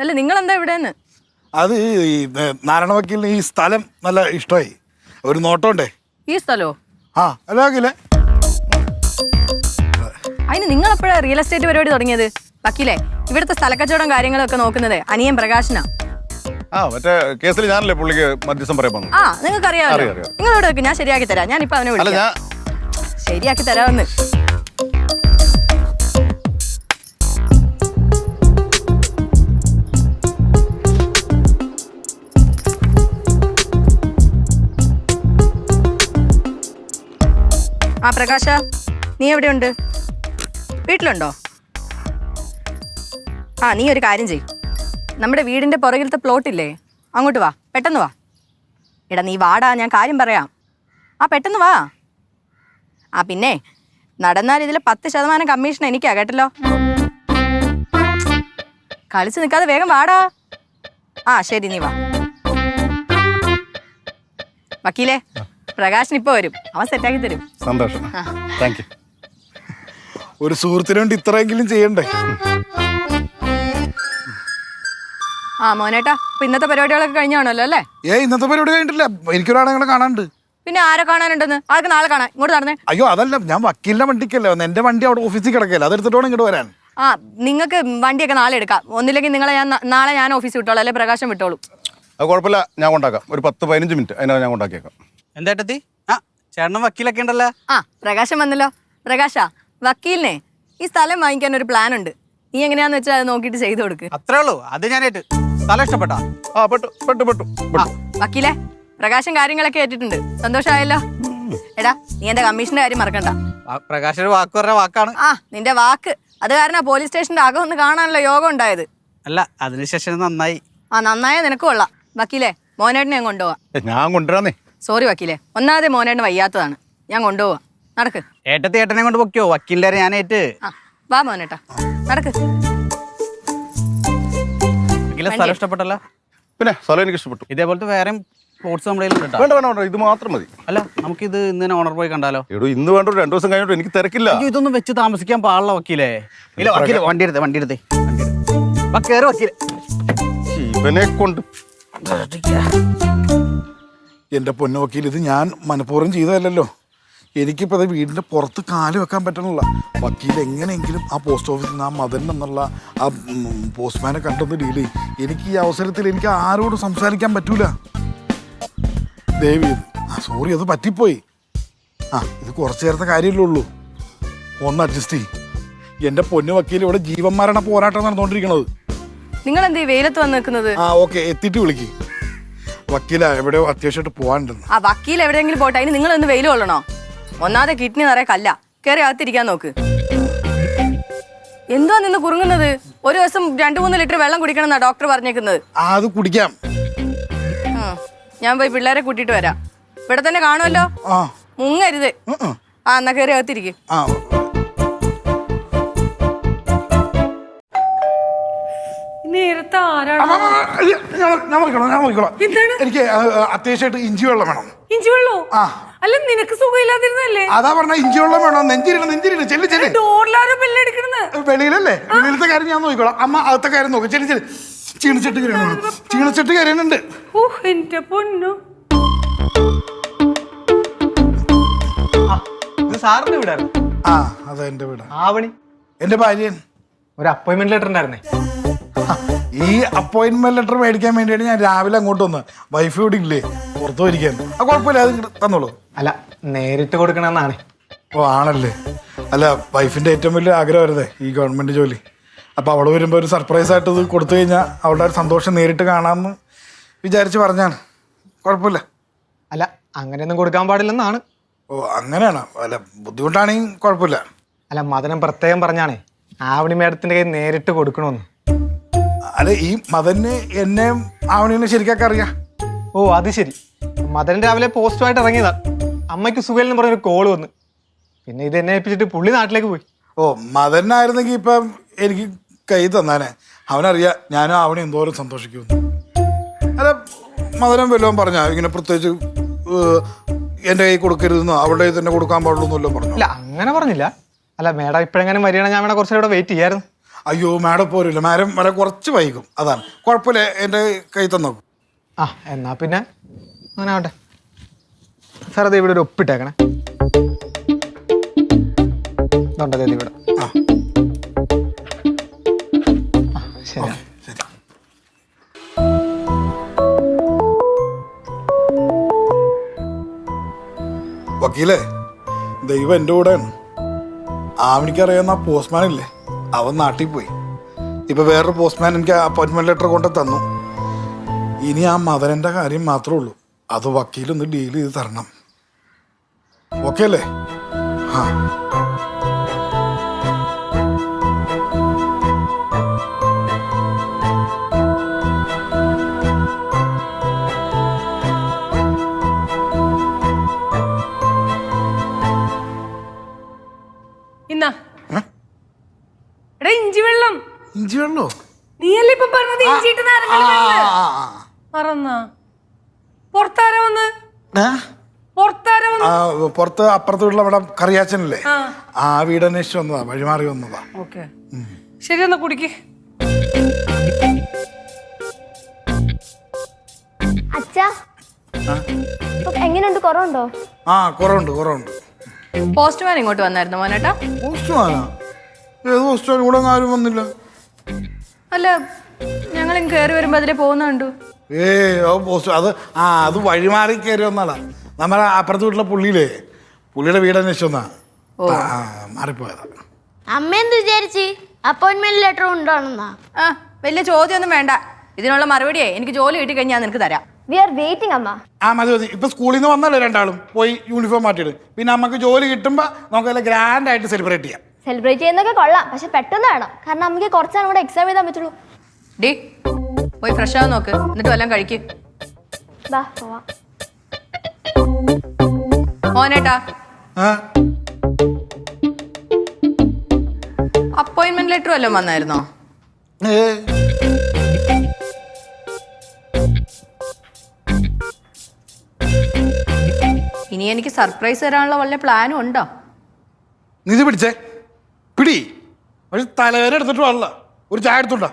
അല്ല നിങ്ങൾ എന്താ ഇവിടെന്ന്? അത് ഈ നാരായണ വക്കീലിന് ഈ സ്ഥലം നല്ല ഇഷ്ടമായി. ഒരു നോട്ടമുണ്ടേ? ഈ സ്ഥലോ? ആ അല്ല വക്കീലേ. അതിന് നിങ്ങൾ എപ്പോഴാണ് റിയൽ എസ്റ്റേറ്റ് പരിപാടി തുടങ്ങിയത്? വക്കീലേ ഇവിടുത്തെ സ്ഥലക്കച്ചവടം കാര്യങ്ങളൊക്കെ നോക്കുന്നത് അനിയൻ പ്രകാശനാ. ആ മറ്റേ കേസിൽ ഞാനല്ലേ പുള്ളിക്ക് മധ്യസ്ഥം പറയാൻ ആ നിങ്ങൾക്ക് അറിയാമോ അറിയാം, അറിയാം. നിങ്ങൾ ഇവിടെ വെക്ക് ഞാൻ ശരിയാക്കി തരാം. ഞാൻ ഇപ്പൊ അവനെ അല്ല വിളിക്കാം. ഞാൻ ശരിയാക്കി തരാമെന്ന്. പ്രകാശ നീ എവിടെയുണ്ട്? വീട്ടിലുണ്ടോ? ആ നീ ഒരു കാര്യം ചെയ് നമ്മുടെ വീടിന്റെ പുറകിലത്തെ പ്ലോട്ടില്ലേ അങ്ങോട്ട് വാ പെട്ടെന്ന് വാ. എടാ നീ വാടാ ഞാൻ കാര്യം പറയാം. ആ പെട്ടെന്ന് വാ. ആ പിന്നെ നടന്നാൽ ഇതിൽ പത്ത് ശതമാനം കമ്മീഷൻ എനിക്കാ കേട്ടല്ലോ? കളിച്ച് നിൽക്കാതെ വേഗം വാടാ. ആ ശരി നീ വാ. വക്കീലേ പ്രകാശൻ ഇപ്പൊ വരും. അവൻ സെറ്റാക്കി തരും. സന്തോഷം. താങ്ക് യു ഒരു സുഹൃത്തിന് വേണ്ടി ഇത്രയെങ്കിലും ചെയ്യണ്ടേ? ആ മോനേട്ടാ ഇപ്പൊ ഇന്നത്തെ പരിപാടികളൊക്കെ കഴിഞ്ഞാണല്ലോ അല്ലേ? ഏ ഇന്നത്തെ പരിപാടി കഴിഞ്ഞിട്ടില്ല. എനിക്കൊരാളെ നിങ്ങളെ കാണാനുണ്ട്. പിന്നെ ആരെ കാണാനുണ്ടെന്ന്? ആർക്ക് നാളെ കാണാൻ? ഇങ്ങോട്ട് നടന്നേ. അയ്യോ അതല്ല ഞാൻ വക്കീലിന്റെ വണ്ടിക്കല്ലേ വന്നത് എന്റെ വണ്ടി അവിടെ ഓഫീസിൽ കിടക്കല്ലേ. അതെടുത്തിട്ട് വേണം ഇങ്ങോട്ട് വരാൻ. ആ നിങ്ങൾക്ക് വണ്ടിയൊക്കെ നാളെ എടുക്കാം. ഒന്നില്ലെങ്കിൽ നിങ്ങളെ ഞാൻ നാളെ ഞാൻ ഓഫീസിൽ വിട്ടോളൂ. അല്ലെ പ്രകാശം വിട്ടോളൂ. അത് കുഴപ്പമില്ല. ഞാൻ കൊണ്ടാക്കാം. ഒരു പത്ത് പതിനഞ്ച് മിനിറ്റ്. അതിനകത്ത് ഞാൻ കൊണ്ടാക്കിയേക്കാം. എന്തേട്ടത്തി ആ ചേട്ടനും വക്കീലൊക്കെ ഉണ്ടല്ലോ. ആ പ്രകാശം വന്നല്ലോ. പ്രകാശ വക്കീലിനെ ഈ സ്ഥലം വാങ്ങിക്കാൻ ഒരു പ്ലാൻ ഉണ്ട്. നീ എങ്ങനെയാന്ന് വെച്ചാൽ അത് നോക്കിയിട്ട് ചെയ്തു കൊടുക്ക്. അത്രേ ഉള്ളൂ. അത് ഞാനേറ്റ് സ്ഥലം ഇഷ്ടപ്പെട്ടാ. ആ പെട്ടു പെട്ടു പെട്ടു ആ, വക്കീലെ പ്രകാശം കാര്യങ്ങളൊക്കെ ഏറ്റിട്ടുണ്ട്. സന്തോഷമായല്ലോ. എടാ നീ എന്റെ കമ്മീഷന്റെ കാര്യം മറക്കണ്ട. പ്രകാശ് ഒരു വാക്ക് പറഞ്ഞ വാക്കാണ്. ആ നിന്റെ വാക്ക്. അത് കാരണം പോലീസ് സ്റ്റേഷന്റെ അകം ഒന്ന് കാണാനുള്ള യോഗം ഉണ്ടായത്. അല്ല അതിനുശേഷം നന്നായി. ആ നന്നായ നിനക്ക് കൊള്ളാം. വക്കീലെ മോനേട്ടനെ ഞാൻ കൊണ്ടുപോവാം. ഞാൻ കൊണ്ടുവരാന്നേ. സോറി വക്കീലെ. ഒന്നാമത് മോനേണ്ട വയ്യാത്തതാണ്. ഞാൻ കൊണ്ടുപോവാം. നടക്ക്. ഏട്ടത്തി ഏട്ടനെ കൊണ്ട് പൊക്കിയോ വക്കീലിന്റെ ഞാനേറ്റ്. ആ വാ മോനേട്ടാ. നടക്ക്. വക്കീലെ സ്ഥലം ഇഷ്ടപ്പെട്ടല്ല? പിന്നെ സ്ഥലം എനിക്ക് ഇഷ്ടപ്പെട്ടു. ഇതേപോലത്തെ വേറെ സ്പോർട്സ് നമ്മുടെ കയ്യിലുണ്ട് കേട്ടോ. വേണ്ട വേണ്ട വേണ്ട. ഇത് മാത്രം മതി. അല്ല നമുക്കിത് ഇന്ന് തന്നെ ഓണർ പോയി കണ്ടാലോ? എടോ ഇന്ന് വേണ്ട ഒരു രണ്ടു ദിവസം കഴിഞ്ഞിട്ട് എനിക്ക് തിരക്കില്ല. അയ്യോ ഇതൊന്നും വെച്ച് താമസിക്കാൻ പാടില്ല വക്കീലേ. ഇല്ല വക്കീലെ വണ്ടി എടുത്തേ വണ്ടി എടുത്തേ വണ്ടി എടുത്തേ. വാ, കേറ് വക്കീലെ. ഇവനെ കൊണ്ട്. എന്റെ പൊന്നോക്കിയിൽ ഇത് ഞാൻ മനഃപൂർവം ചെയ്തതല്ലല്ലോ. എനിക്കിപ്പോൾ അത് വീടിന്റെ പുറത്ത് കാൽ വെക്കാൻ പറ്റണില്ല. വക്കീൽ എങ്ങനെയെങ്കിലും ആ പോസ്റ്റ് ഓഫീസിൽ നിന്ന് ആ മദൻ എന്നുള്ള ആ പോസ്റ്റ്മാനെ കണ്ടൊന്ന് ഡീൽ ചെയ്യും. എനിക്ക് ഈ അവസരത്തിൽ എനിക്ക് ആരോടും സംസാരിക്കാൻ പറ്റൂല. ദേവി ആ സോറി അത് പറ്റിപ്പോയി. ആ ഇത് കുറച്ച് നേരത്തെ കാര്യമല്ലേ ഉള്ളൂ. ഒന്ന് അഡ്ജസ്റ്റ് ചെയ്യും. എന്റെ പൊന്നു വക്കീൽ ഇവിടെ ജീവൻ മരണ പോരാട്ടം നടന്നുകൊണ്ടിരിക്കണത്. നിങ്ങൾ എന്തേ വെയിലത്ത് വന്ന് നിൽക്കുന്നത്? ആ ഓക്കെ എത്തിയിട്ട് വിളിക്ക്. വക്കീല എവിടെയോ അത്യാവശ്യമായിട്ട് പോകാനുണ്ടെന്ന്. ആ വക്കീൽ എവിടെയെങ്കിലും പോട്ടെ? അതിന് നിങ്ങൾ ഒന്ന് വെയിൽ കൊള്ളണോ? ഒന്നാതെ കിഡ്നി നിറയെ കല്ല. കയറി അകത്തിരിക്കാൻ നോക്ക്. എന്തോ നിന്ന് കുറുങ്ങുന്നത്? ഒരു ദിവസം രണ്ടു മൂന്ന് ലിറ്റർ വെള്ളം കുടിക്കണം എന്നാ ഡോക്ടർ പറഞ്ഞേക്കുന്നത്. ആ അത് കുടിക്കാം. ഉം. ഞാൻ പോയി പിള്ളേരെ കൂട്ടിയിട്ട് വരാം. ഇവിടെ തന്നെ കാണുമല്ലോ? ആ. മുങ്ങരുത്. ആ എന്നാ കയറി അകത്തിരിക്കും. ആ ആരാണ്? ഞാൻ ഞാൻ ഞാൻ മറിക്കോളാം എന്താണ്? എനിക്ക് അത്യാവശ്യമായിട്ട് ഇഞ്ചി വെള്ളം വേണം. ഇഞ്ചി വെള്ളോ? ആ. അല്ല നിനക്ക് സുഖമില്ലാതിരുന്നല്ലേ അതാ പറഞ്ഞ ഇഞ്ചി വെള്ളം വേണം? നെഞ്ചിരില്ല നെഞ്ചിരില്ല ചെല്ലു ചെല്ലി. ഡോറിലാരോ ബെല്ലടിക്കണെന്ന് വെളിയിലല്ലേ? വെളിയിലത്തെ കാര്യം ഞാൻ നോക്കിക്കോളാം. അമ്മ അകത്തെ കാര്യം നോക്കി. ചെല്ലു ചെല്ലു. ചീണിച്ചട്ട് കയറണം ചീണിച്ചട്ട് കയറുന്നുണ്ട് ഓഹ് എന്റെ പൊന്നു. ഇത് സാറിന്റെ വീടായിരുന്നു. ആ അതാ എന്റെ വീട്. ആവണി. എന്റെ ഭാര്യൻ. ഒരു അപ്പോയിന്റ്മെന്റ് ലെറ്റർ ഉണ്ടായിരുന്നേ. ഈ അപ്പോയിന്റ്മെന്റ് ലെറ്റർ മേടിക്കാൻ വേണ്ടിയാണ് ഞാൻ രാവിലെ അങ്ങോട്ട് വന്ന് വൈഫ് ഇവിടെ ഇല്ലേ? പുറത്തു പോയിരിക്കാൻ. ആ കുഴപ്പമില്ല അത് ഇങ്ങട് തന്നോളൂ. അല്ല നേരിട്ട് കൊടുക്കണമെന്നാണ് ഓ ആണല്ലേ. അല്ല വൈഫിന്റെ ഏറ്റവും വലിയ ആഗ്രഹമായിരുന്നേ ഈ ഗവൺമെന്റ് ജോലി. അപ്പോൾ അവൾ വരുമ്പോൾ ഒരു സർപ്രൈസ് ആയിട്ട് ഇത് കൊടുത്തു കഴിഞ്ഞാൽ അവളുടെ ഒരു സന്തോഷം നേരിട്ട് കാണാമെന്ന് വിചാരിച്ച് പറഞ്ഞാണ്. കുഴപ്പമില്ല. അല്ല അങ്ങനെയൊന്നും കൊടുക്കാൻ പാടില്ലെന്നാണ്. ഓ അങ്ങനെയാണ്. അല്ല ബുദ്ധിമുട്ടാണെങ്കിൽ കുഴപ്പമില്ല. അല്ല മദനം പ്രത്യേകം പറഞ്ഞാണേ ആവണി മേഡത്തിന്റെ കയ്യിൽ നേരിട്ട് കൊടുക്കണമെന്ന് അല്ല ഈ മദന് എന്നെ ആവണീനെ ശരിക്കൊക്കെ അറിയാം. ഓ അത് ശരി. മദൻ രാവിലെ പോസ്റ്റുമായിട്ട് ഇറങ്ങിയതാ. അമ്മയ്ക്ക് സുഖയിലെന്ന് പറഞ്ഞൊരു കോൾ വന്ന്. പിന്നെ ഇത് എന്നെ ഏൽപ്പിച്ചിട്ട് പുള്ളി നാട്ടിലേക്ക് പോയി. ഓ മദനായിരുന്നെങ്കിൽ ഇപ്പം എനിക്ക് കൈ തന്നാനെ. അവനറിയാം ഞാനും ആവണി എന്തോരം സന്തോഷിക്കുന്നു അല്ല മദനം വല്ലതും പറഞ്ഞ? ഇങ്ങനെ പ്രത്യേകിച്ച് എന്റെ എന്റെ കൈ കൊടുക്കരുതെന്നോ? അവളുടെ കൈ തന്നെ കൊടുക്കാൻ പാടുള്ളൂ എന്നല്ലോ പറഞ്ഞു? അല്ല അങ്ങനെ പറഞ്ഞില്ല. അല്ല മേഡം ഇപ്പോഴെങ്ങനെ വരികയാണെങ്കിൽ ഞാൻ വേണം കുറച്ചുകൂടെ വെയിറ്റ് ചെയ്യായിരുന്നു. അയ്യോ മാഡം പോരില്ല. മാഡം വരെ കുറച്ച് വൈകും. അതാണ്. കുഴപ്പമില്ല എന്റെ കൈ തന്നോക്കും ആ എന്നാ പിന്നെ? അങ്ങനെ ആവട്ടെ. സാർ അത് ഇവിടെ ഒരു ഒപ്പിട്ടേക്കണേ. ഇതുണ്ടത് ഇത് ഇവിടെ. ആ. ശരി. ശരി. വക്കീലേ ദൈവം എന്റെ കൂടെയാണ്. ആവണിക്കറിയാവുന്ന പോസ്റ്റ്മാൻ ഇല്ലേ? അവൻ നാട്ടിൽ പോയി. ഇപ്പൊ വേറൊരു പോസ്റ്റ്മാൻ എനിക്ക് അപ്പോയിന്റ്മെന്റ് ലെറ്റർ കൊണ്ട് തന്നു. ഇനി ആ മദനന്റെ കാര്യം മാത്രമേ ഉള്ളൂ. അത് വക്കീലൊന്ന് ഡീൽ ചെയ്ത് തരണം. ഓക്കെ അല്ലേ? ആ. നാരങ്ങ മറന്നാ പുറത്താരാ വന്ന്? പുറത്താരാ വന്ന്? ആ പുറത്ത് അപ്പുറത്തുള്ള അവിടെ കറിയാച്ചനല്ലേ? ആ. വീട് അന്വേഷിച്ച് വന്നതാ വഴിമാറി വന്നതാ. ഓക്കെ. ശരി എന്നാ കുടിക്ക്. അച്ഛാ. എങ്ങനെയുണ്ട്? കുറവുണ്ടോ? ആ കുറവുണ്ട് കുറവുണ്ട്. പോസ്റ്റ്മാൻ ഇങ്ങോട്ട് വന്നായിരുന്നു മോനേട്ടാ. പോസ്റ്റ്മാനാ? ഏത് പോസ്റ്റ്മാൻ ഇവിടെ ആരും വന്നില്ല. അല്ല ഞങ്ങൾ കേറി കയറി വരുമ്പോ അതിലെ പോകുന്ന കണ്ടു? ഏ പോസ്റ്റ് അത് ആ അത് വഴിമാറി കയറി വന്നാളാ. നമ്മളെ അപ്പുറത്ത് വീട്ടിലെ പുള്ളിയില്ലേ? പുള്ളിയുടെ വീട് അന്വേഷിച്ച് വന്നാ. ആ ആ, മാറിപ്പോയതാ. അമ്മ എന്ത് വിചാരിച്ച്? അപ്പോയിന്റ്മെന്റ് ലെറ്റർ ഉണ്ടോണെന്നാ ആ വലിയ ചോദ്യമൊന്നും വേണ്ട. ഇതിനുള്ള മറുപടിയേ എനിക്ക് ജോലി കിട്ടി കഴിഞ്ഞാൽ നിനക്ക് തരാം. വി ആർ വെയിറ്റിംഗ് അമ്മ. ആ മതി മതി. ഇപ്പൊ സ്കൂളിൽ നിന്ന് വന്നല്ലേ രണ്ടാളും? പോയി യൂണിഫോം മാറ്റിയിടും. പിന്നെ നമുക്ക് ജോലി കിട്ടുമ്പോ നമുക്ക് നല്ല ഗ്രാൻഡ് ആയിട്ട് സെലിബ്രേറ്റ് ചെയ്യാം. സെലിബ്രേറ്റ് ചെയ്യുന്നൊക്കെ കൊള്ളാം. പക്ഷെ പെട്ടെന്ന് വേണം. കാരണം നമുക്ക് കുറച്ചാണ് കൂടെ എക്സാം എഴുതാൻ പറ്റുള്ളൂ. ഡി പോയി ഫ്രഷ് ആവാൻ നോക്ക്. എന്നിട്ട് വല്ലതും കഴിക്ക്. മോനേട്ടാ. അപ്പോയിന്റ്മെന്റ് ലെറ്റർ വല്ലതും വന്നായിരുന്നോ? ഇനി എനിക്ക് സർപ്രൈസ് തരാനുള്ള വല്ല പ്ലാനും ഉണ്ടോ? നീ പിടിച്ചേ. പിടി. പക്ഷെ തലവേദന എടുത്തിട്ട് പാടില്ല ഒരു ചായ എടുത്തുണ്ടാ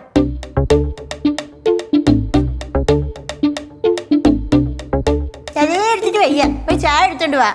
എടുത്തോണ്ട് വാ.